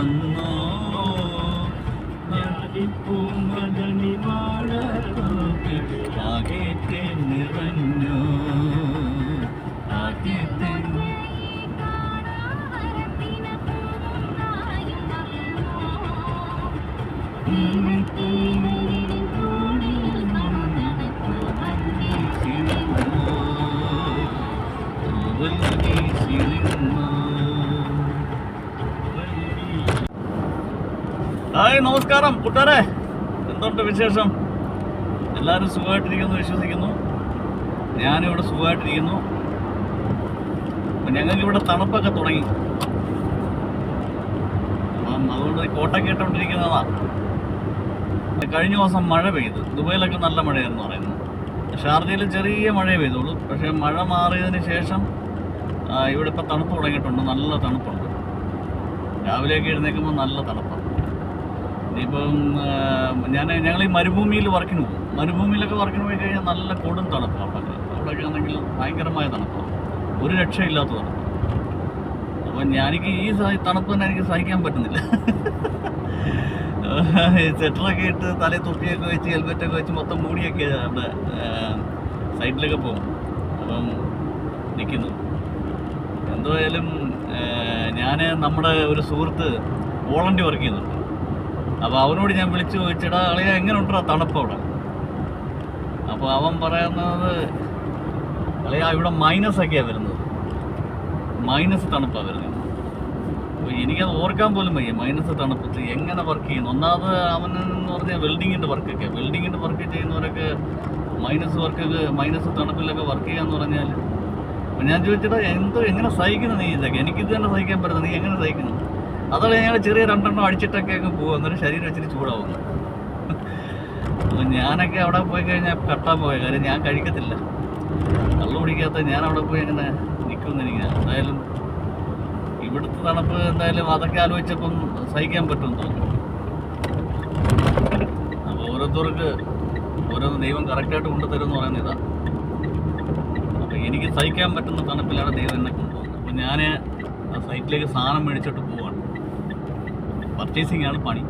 വന്നോ പൂങ്കണി വാഴോക്ക് ആകെ നിറഞ്ഞോ. ആകെ Mm-hmm. ഹായ് നമസ്കാരം കൂട്ടാരെ എന്തുണ്ട് വിശേഷം? എല്ലാവരും സുഖമായിട്ടിരിക്കുന്നു വിശ്വസിക്കുന്നു. ഞാനിവിടെ സുഖമായിട്ടിരിക്കുന്നു. അപ്പം ഞങ്ങൾക്ക് ഇവിടെ തണുപ്പൊക്കെ തുടങ്ങി. അതുകൊണ്ട് കോട്ടൊക്കെ ഇട്ടുകൊണ്ടിരിക്കുന്നതാണ് കഴിഞ്ഞ ദിവസം മഴ പെയ്തു. ദുബൈയിലൊക്കെ നല്ല മഴയായിരുന്നു പറയുന്നു. ഷാർജയിൽ ചെറിയ മഴയെ പെയ്തുള്ളൂ. പക്ഷേ മഴ മാറിയതിന് ശേഷം ഇവിടെ ഇപ്പം തണുപ്പ് തുടങ്ങിയിട്ടുണ്ട്. നല്ല തണുപ്പുണ്ട്. രാവിലെയൊക്കെ എഴുന്നേൽക്കുമ്പോൾ നല്ല തണുപ്പാണ് ഇനിയിപ്പം ഞാൻ ഞങ്ങൾ ഈ മരുഭൂമിയിൽ വർക്കിന് പോകും. മരുഭൂമിയിലൊക്കെ വർക്കിന് പോയി കഴിഞ്ഞാൽ നല്ല കൊടും തണുപ്പാണ് അവിടെ. അവിടെയൊക്കെ ആണെങ്കിൽ ഭയങ്കരമായ തണുപ്പാണ് ഒരു രക്ഷയില്ലാത്ത തണുപ്പ്. അപ്പം ഞാനെനിക്ക് ഈ തണുപ്പ് തന്നെ എനിക്ക് സഹിക്കാൻ പറ്റുന്നില്ല. സെറ്ററൊക്കെ ഇട്ട് തലയിൽ തൊപ്പിയൊക്കെ വെച്ച് ഹെൽമെറ്റൊക്കെ വെച്ച് മൊത്തം മൂടിയൊക്കെ അവിടെ സൈഡിലൊക്കെ പോകും. അപ്പം നിൽക്കുന്നു എന്തായാലും ഞാൻ നമ്മുടെ ഒരു സുഹൃത്ത് വോളണ്ടി വർക്ക് ചെയ്യുന്നുണ്ട്. അപ്പോൾ അവനോട് ഞാൻ വിളിച്ചു ചോദിച്ചടാ അളിയ എങ്ങനെ ഉണ്ടോ തണുപ്പ് അവിടെ? അപ്പോൾ അവൻ പറയുന്നത് അളിയ ഇവിടെ മൈനസ് ഒക്കെയാണ് വരുന്നത്. മൈനസ് തണുപ്പാ വരുന്നത്. അപ്പോൾ എനിക്കത് ഓർക്കാൻ പോലും വയ്യ മൈനസ് തണുപ്പത്ത് എങ്ങനെ വർക്ക് ചെയ്യുന്നു? ഒന്നാമത് അവൻ എന്ന് പറഞ്ഞാൽ വെൽഡിങ്ങിന്റെ വർക്കൊക്കെ വെൽഡിങ്ങിന്റെ വർക്ക് ചെയ്യുന്നവരൊക്കെ മൈനസ് വർക്കൊക്കെ മൈനസ് തണുപ്പിലൊക്കെ വർക്ക് ചെയ്യാന്ന് പറഞ്ഞാൽ ഞാൻ ചോദിച്ചടാ എന്തോ എങ്ങനെ സഹിക്കുന്നു നീ ഇതൊക്കെ? എനിക്കിത് തന്നെ സഹിക്കാൻ പറ്റുന്നത് നീ എങ്ങനെ സഹിക്കുന്നു? അതല്ല ഞങ്ങൾ ചെറിയ രണ്ടെണ്ണം അടിച്ചിട്ടൊക്കെ അങ്ങ് പോകും എന്നിട്ട് ശരീരം വെച്ചിട്ട് ചൂടാവുന്നു. അപ്പോൾ ഞാനൊക്കെ അവിടെ പോയി കഴിഞ്ഞാൽ കട്ടാൻ പോയ. കാര്യം ഞാൻ കഴിക്കത്തില്ല. കള്ളു കുടിക്കാത്ത ഞാൻ അവിടെ പോയി അങ്ങനെ നിൽക്കുന്നിരിക്കുക എന്തായാലും ഇവിടുത്തെ തണുപ്പ് എന്തായാലും അതൊക്കെ ആലോചിച്ചപ്പം സഹിക്കാൻ പറ്റുമെന്ന് തോന്നുന്നു. അപ്പോൾ ഓരോരുത്തർക്ക് ഓരോന്ന് ദൈവം കറക്റ്റായിട്ട് കൊണ്ടുതരുമെന്ന് പറയുന്ന ഇതാ. അപ്പോൾ എനിക്ക് സഹിക്കാൻ പറ്റുന്ന തണുപ്പിലാണ് ദൈവം എന്നെ കൊണ്ടുപോകുന്നത്. അപ്പോൾ ഞാൻ ആ സൈറ്റിലേക്ക് സാധനം മേടിച്ചിട്ട് പോവാണ്. പർച്ചേസിംഗ് ആണ് പണി.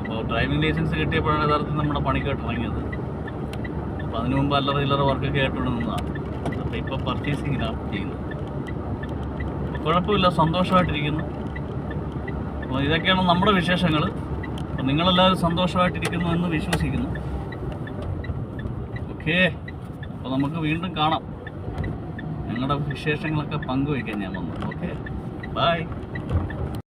അപ്പോൾ ഡ്രൈവിംഗ് ലൈസൻസ് കിട്ടിയപ്പോഴാണ് യഥാർത്ഥത്തിൽ നമ്മുടെ പണിക്കായിട്ട് ഇറങ്ങിയത്. അപ്പോൾ അതിനു മുമ്പ് അല്ലറ ചില്ലറ വർക്കൊക്കെ ആയിട്ടുകൊണ്ട് നിന്നതാണ്. അപ്പോൾ ഇപ്പോൾ പർച്ചേസിങ്ങിലാണ് ചെയ്യുന്നത്. കുഴപ്പമില്ല സന്തോഷമായിട്ടിരിക്കുന്നു. അപ്പോൾ ഇതൊക്കെയാണ് നമ്മുടെ വിശേഷങ്ങൾ അപ്പോൾ നിങ്ങളെല്ലാവരും സന്തോഷമായിട്ടിരിക്കുന്നു എന്ന് വിശ്വസിക്കുന്നു. ഓക്കേ. അപ്പോൾ നമുക്ക് വീണ്ടും കാണാം. ഞങ്ങളുടെ വിശേഷങ്ങളൊക്കെ പങ്കുവയ്ക്കാൻ ഞാൻ വന്നു. ഓക്കെ. ബൈ.